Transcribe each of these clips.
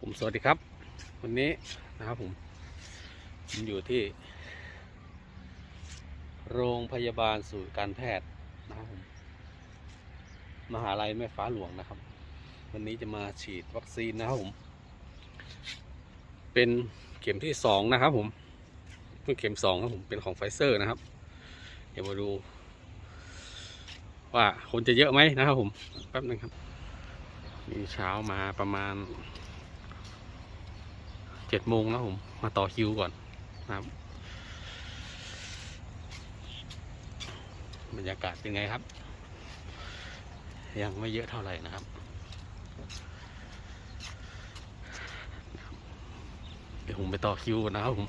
ผมสวัสดีครับ วันนี้นะครับผมผมอยู่ที่ โรงพยาบาลศูนย์การแพทย์นะครับผมมหาลัยแม่ฟ้าหลวงนะครับ วันนี้จะมาฉีดวัคซีนนะครับผม เป็นเข็มที่สองนะครับผมเป็นเข็มสองครับผมเป็นของไฟเซอร์นะครับ เดี๋ยวมาดู ว่าคนจะเยอะไหมนะครับผมแป๊บหนึงครับนี่เช้ามาประมาณ เจ็ดโมงแล้วผม มาต่อคิวก่อนนะครับ บรรยากาศเป็นไงครับ ยังไม่เยอะเท่าไหร่นะครับ เดี๋ยวผมไปต่อคิวก่อนนะครับผม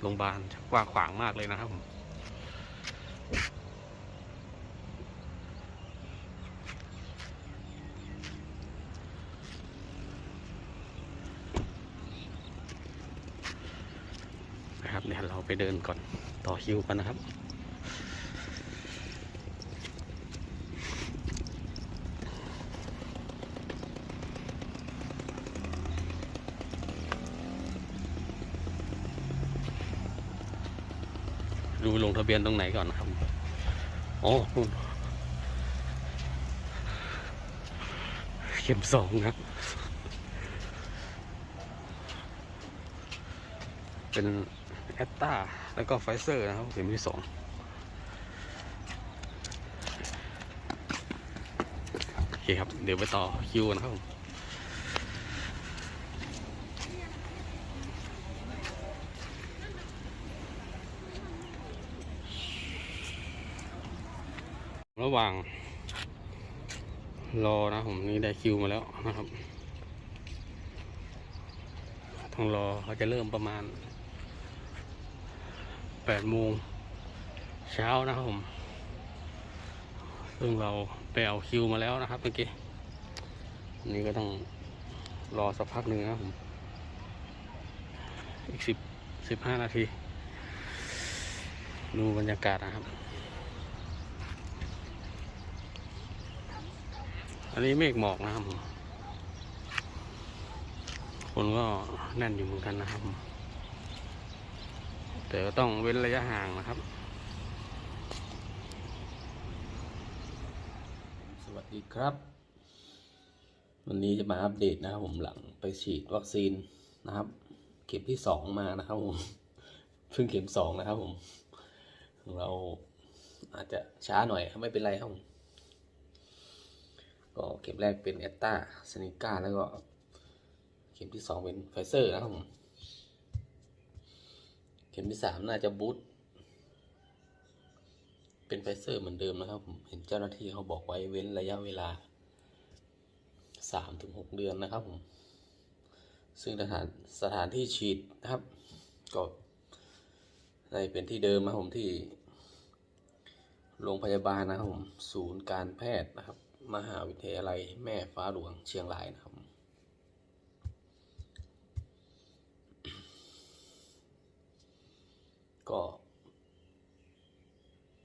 โรงพยาบาลกว้างขวางมากเลยนะครับผม นะครับ เดี๋ยวเราไปเดินก่อนต่อคิวกันนะครับ ดูลงทะเบียนตรงไหนก่อนนะครับอ๋อนู่นเข็มสองนะครับ เป็น แอตตาแล้วก็ไฟเซอร์นะครับเข็มที่สองโอเคครับ เดี๋ยวไปต่อคิวนะครับผมระหว่างรอนะผมนี่ได้คิวมาแล้วนะครับทางรอเขาจะเริ่มประมาณ แปดโมงเช้านะครับผม ซึ่งเราไปเอาคิวมาแล้วนะครับเมื่อกี้นนี้ก็ต้องรอสักพักหนึ่งนะครับผม อีกสิบสิบห้านาที ดูบรรยากาศนะครับ อันนี้เมฆหมอกนะครับผม คนก็แน่นอยู่เหมือนกันนะครับผม แต่ก็ต้องเว้นระยะห่างนะครับ สวัสดีครับ วันนี้จะมาอัปเดตนะครับผมหลังไปฉีดวัคซีนนะครับ เข็มที่สองมานะครับผมเพิ่งเข็มสองนะครับผม เราอาจจะช้าหน่อยไม่เป็นไรครับผมก็เข็มแรกเป็นแอตตาสนิก้าแล้วก็ เข็มที่สองเป็นไฟเซอร์นะครับผม เข็มที่สามน่าจะบูตเป็นไฟเซอร์เหมือนเดิมนะครับผมเห็นเจ้าหน้าที่เขาบอกไว้เว้นระยะเวลาสามถึงหกเดือนนะครับผมซึ่งสถานสถานที่ฉีดนะครับก็ในเป็นที่เดิมนะผมที่โรงพยาบาลนะครับผมศูนย์การแพทย์นะครับ มหาวิทยาลัยแม่ฟ้าหลวงเชียงรายนะครับ ก็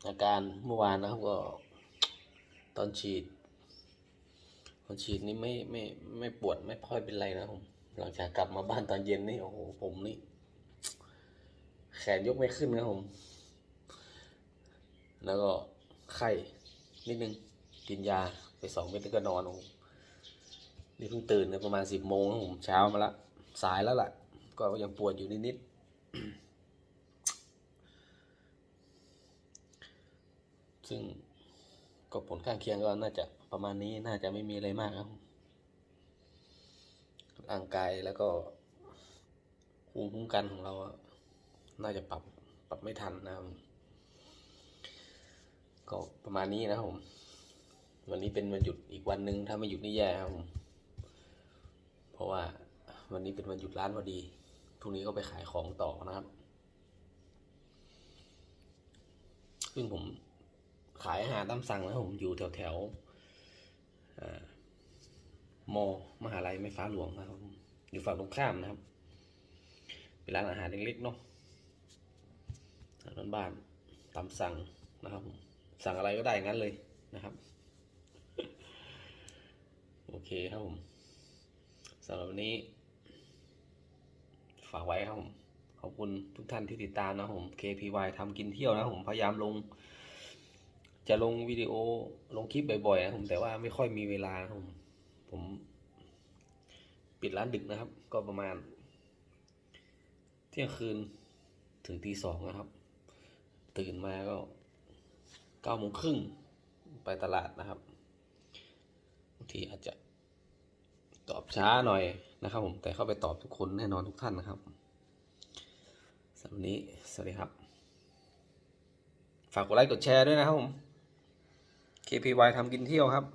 อาการเมื่อวานนะครับก็ ตอนฉีด ตอนฉีดนี่ไม่ไม่ไม่ปวดไม่ค่อยเป็นไรนะผมหลังจากกลับมาบ้านตอนเย็นนี่โอ้โหผมนี่แขนยกไม่ขึ้นนะผม แล้วก็ไข้นิดนึงกินยาไปสองเม็ดแล้วก็นอนโอ้นี่เพิ่งตื่นเนี่ยประมาณสิบโมงครับผมเช้ามาละ สายแล้วล่ะ ก็ยังปวดอยู่นิดๆ ซึ่งก็ผลข้างเคียงก็น่าจะประมาณนี้น่าจะไม่มีอะไรมากครับร่างกายแล้วก็ภูมิคุ้มกันของเรา น่าจะปรับปรับไม่ทันนะครับก็ประมาณนี้นะครับผม วันนี้เป็นวันหยุดอีกวันหนึ่งถ้าไม่หยุดนี่แย่ครับผมเพราะว่าวันนี้เป็นวันหยุดร้านพอดีพรุ่งนี้ก็ไปขายของต่อนะครับ ซึ่งผม ขายอาหารตามสั่งนะผมอยู่แถวแถวๆอ่ามมหาลัยไม่ฟ้าหลวงนะครับ อยู่ฝั่งตรงข้ามนะครับ เป็นร้านอาหารเล็กๆเนาะร้านบ้านตามสั่งนะครับผมสั่งอะไรก็ได้งั้นเลยนะครับ โอเคครับผมสำหรับวันนี้ ฝากไว้ครับผม ขอบคุณทุกท่านที่ติดตามนะครับผม KPY ทำกินเที่ยวนะครับผมพยายามลง จะลงวิดีโอลงคลิปบ่อยๆนะผมแต่ว่าไม่ค่อยมีเวลาผมผม ปิดร้านดึกนะครับ ก็ประมาณ เที่ยงคืนถึงตีสองนะครับ ตื่นมาก็เก้าโมงครึ่งไปตลาดนะครับบางทีอาจจะตอบช้าหน่อยนะครับ ผมแต่เข้าไปตอบทุกคนแน่นอนทุกท่านนะครับสำหรับนนี้ สวัสดีครับ ฝากกดไลค์กดแชร์ด้วยนะครับผม KPY ทำกินเที่ยวครับ